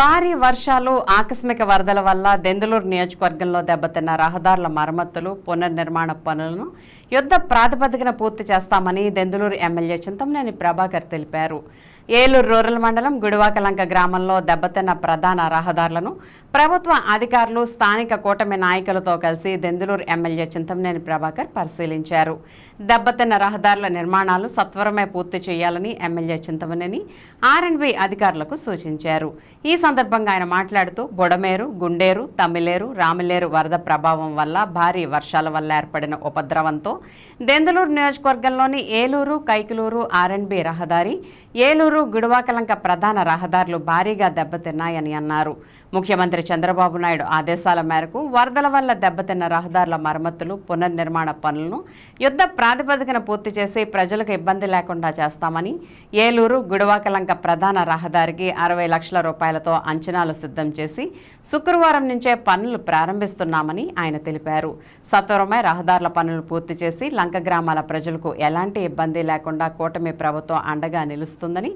భారీ వర్షాలు ఆకస్మిక వరదల వల్ల దెందులూరు నియోజకవర్గంలో దెబ్బతిన్న రహదారుల మరమ్మతులు పునర్నిర్మాణ పనులను యుద్ధ ప్రాతిపదికన పూర్తి చేస్తామని దెందులూరు ఎమ్మెల్యే చింతమనేని ప్రభాకర్ తెలిపారు. ఏలూరు రూరల్ మండలం గుడివాకలంక గ్రామంలో దెబ్బతిన్న ప్రధాన రహదారులను ప్రభుత్వ అధికారులు స్థానిక కూటమి నాయకులతో కలిసి దెందులూరు ఎమ్మెల్యే చింతమనేని ప్రభాకర్ పరిశీలించారు. దెబ్బతిన్న రహదారుల నిర్మాణాలు సత్వరమే పూర్తి చేయాలని ఎమ్మెల్యే చింతమనేని ఆర్ఎండ్బి అధికారులకు సూచించారు. ఈ సందర్భంగా ఆయన మాట్లాడుతూ బుడమేరు గుండేరు తమిళేరు రామిలేరు వరద ప్రభావం వల్ల భారీ వర్షాల వల్ల ఏర్పడిన ఉపద్రవంతో దెందులూరు నియోజకవర్గంలోని ఏలూరు కైకలూరు ఆర్ఎండ్బి రహదారి ఏలూరు గుడివాకలంక ప్రధాన రహదారులు భారీగా దెబ్బతిన్నాయని అన్నారు. ముఖ్యమంత్రి చంద్రబాబు నాయుడు ఆదేశాల మేరకు వరదల వల్ల దెబ్బతిన్న రహదారుల మరమ్మతులు పునర్నిర్మాణ పనులను యుద్ధ ప్రాతిపదికన పూర్తి చేసి ప్రజలకు ఇబ్బంది లేకుండా చేస్తామని ఏలూరు గుడివాకలంక ప్రధాన రహదారికి అరవై లక్షల రూపాయలతో అంచనాలు సిద్ధం చేసి శుక్రవారం నుంచే పనులు ప్రారంభిస్తున్నామని ఆయన తెలిపారు. సత్వరమే రహదారుల పనులు పూర్తి చేసి లంక గ్రామాల ప్రజలకు ఎలాంటి ఇబ్బంది లేకుండా కూటమి ప్రభుత్వం అండగా నిలుస్తుందని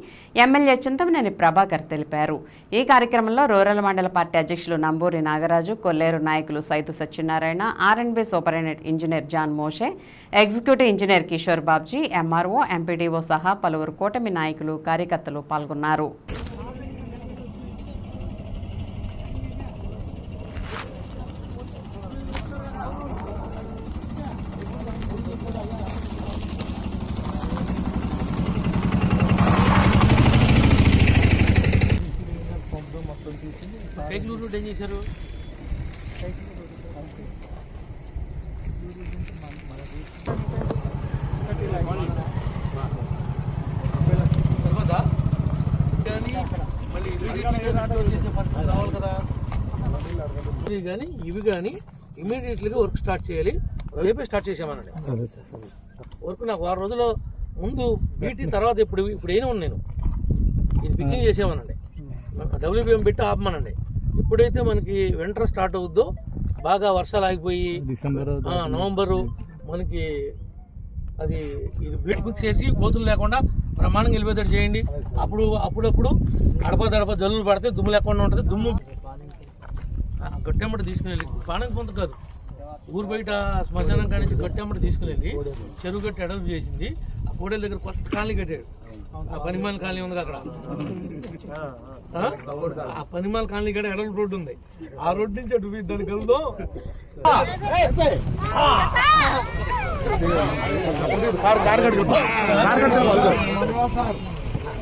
ఎమ్మెల్యే చింతమనేని ప్రభాకర్ తెలిపారు. ఈ కార్యక్రమంలో రూరల్ మండల పార్టీ అధ్యక్షులు నంబూరి నాగరాజు కొల్లేరు నాయకులు సైతు Satyanarayana R and B superintendent engineer John Moshe executive engineer Kishore Babji MRO MPDO సహా పలువురు కూటమి నాయకులు కార్యకర్తలు పాల్గొన్నారు. పరిస్థితి రావాలి కదా ఇవి కానీ ఇవి కానీ ఇమీడియట్లీగా వర్క్ స్టార్ట్ చేయాలి. రేపే స్టార్ట్ చేసామనండి వర్క్ నాకు వారం రోజుల ముందు బీటీ తర్వాత ఇప్పుడు ఇప్పుడు అయినా నేను. ఇది పికింగ్ చేసామనండి డబ్ల్యూబీఎం పెట్టి ఆపమనండి. ఎప్పుడైతే మనకి వింటర్ స్టార్ట్ అవుద్దో బాగా వర్షాలు ఆగిపోయి డిసెంబర్ నవంబరు మనకి అది ఇది బీట్ ఫిక్స్ చేసి కోతులు లేకుండా బ్రహ్మాండంగా వెళ్ళిపోతాడు చేయండి. అప్పుడు అప్పుడప్పుడు అడప దడప జల్లులు పడితే దుమ్ము లేకుండా ఉంటుంది. దుమ్ము గట్టెమ్మట తీసుకుని వెళ్ళి పానం కొంత కాదు. ఊరు బయట శ్మశానం కాడి నుంచి గట్టెమ్మట తీసుకుని వెళ్ళి చెరువు గట్టి అడవి చేసింది. కోడల దగ్గర కొత్త కాలనీ కట్టాడు. ఆ పనిమాల కాలనీ ఉంది అక్కడ. ఆ? ఆ. పనిమాల కాలనీ కాడ ఎడల రోడ్డు ఉంది. ఆ రోడ్డు నుంచి అటు దానికి వెళ్దాం.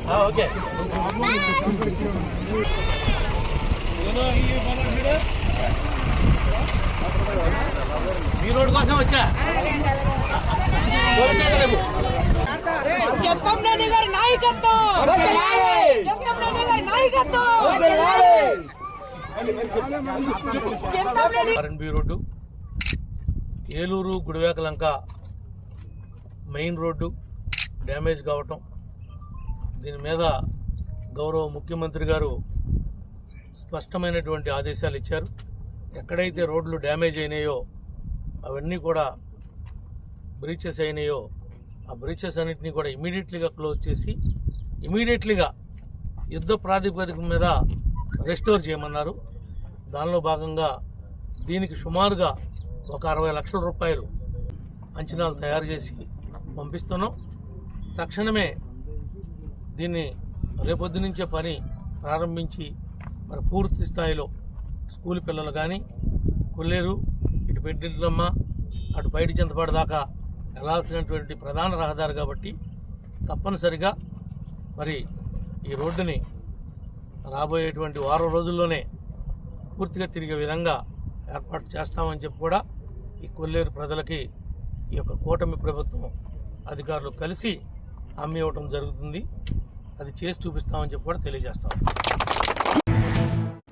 ఆ, ఓకే. ఏదో ఈ రోడ్డు కోసం వచ్చా? చెత్తంనేని గారి నాయకత్వం! చెత్తంనేని గారి నాయకత్వం! Chettamneni R and B road Eluru Gudivakalanka main road damage కావటం దీని మీద గౌరవ ముఖ్యమంత్రి గారు స్పష్టమైనటువంటి ఆదేశాలు ఇచ్చారు. ఎక్కడైతే రోడ్లు డ్యామేజ్ అయినాయో అవన్నీ కూడా బ్రీచెస్ అయినాయో ఆ బ్రీచెస్ అన్నింటినీ కూడా ఇమీడియట్లీగా క్లోజ్ చేసి ఇమీడియట్లీగా యుద్ధ ప్రాతిపదిక మీద రెస్టోర్ చేయమన్నారు. దానిలో భాగంగా దీనికి సుమారుగా ఒక అరవై లక్షల రూపాయలు అంచనాలు తయారు చేసి పంపిస్తున్నాం. తక్షణమే దీన్ని రేపొద్దు నుంచే పని ప్రారంభించి మరి పూర్తి స్థాయిలో స్కూల్ పిల్లలు కానీ కొల్లేరు ఇటు పెద్దిల్లమ్మ అటు బయట చింతపాడు దాకా వెళ్ళాల్సినటువంటి ప్రధాన రహదారి కాబట్టి తప్పనిసరిగా మరి ఈ రోడ్డుని రాబోయేటువంటి వారం రోజుల్లోనే పూర్తిగా తిరిగే విధంగా ఏర్పాటు చేస్తామని చెప్పి కూడా ఈ కొల్లేరు ప్రజలకి ఈ యొక్క కూటమి ప్రభుత్వం అధికారులు కలిసి హామీ ఇవ్వటం జరుగుతుంది. అది చేసి చూపిస్తామని చెప్పి కూడా తెలియజేస్తాం.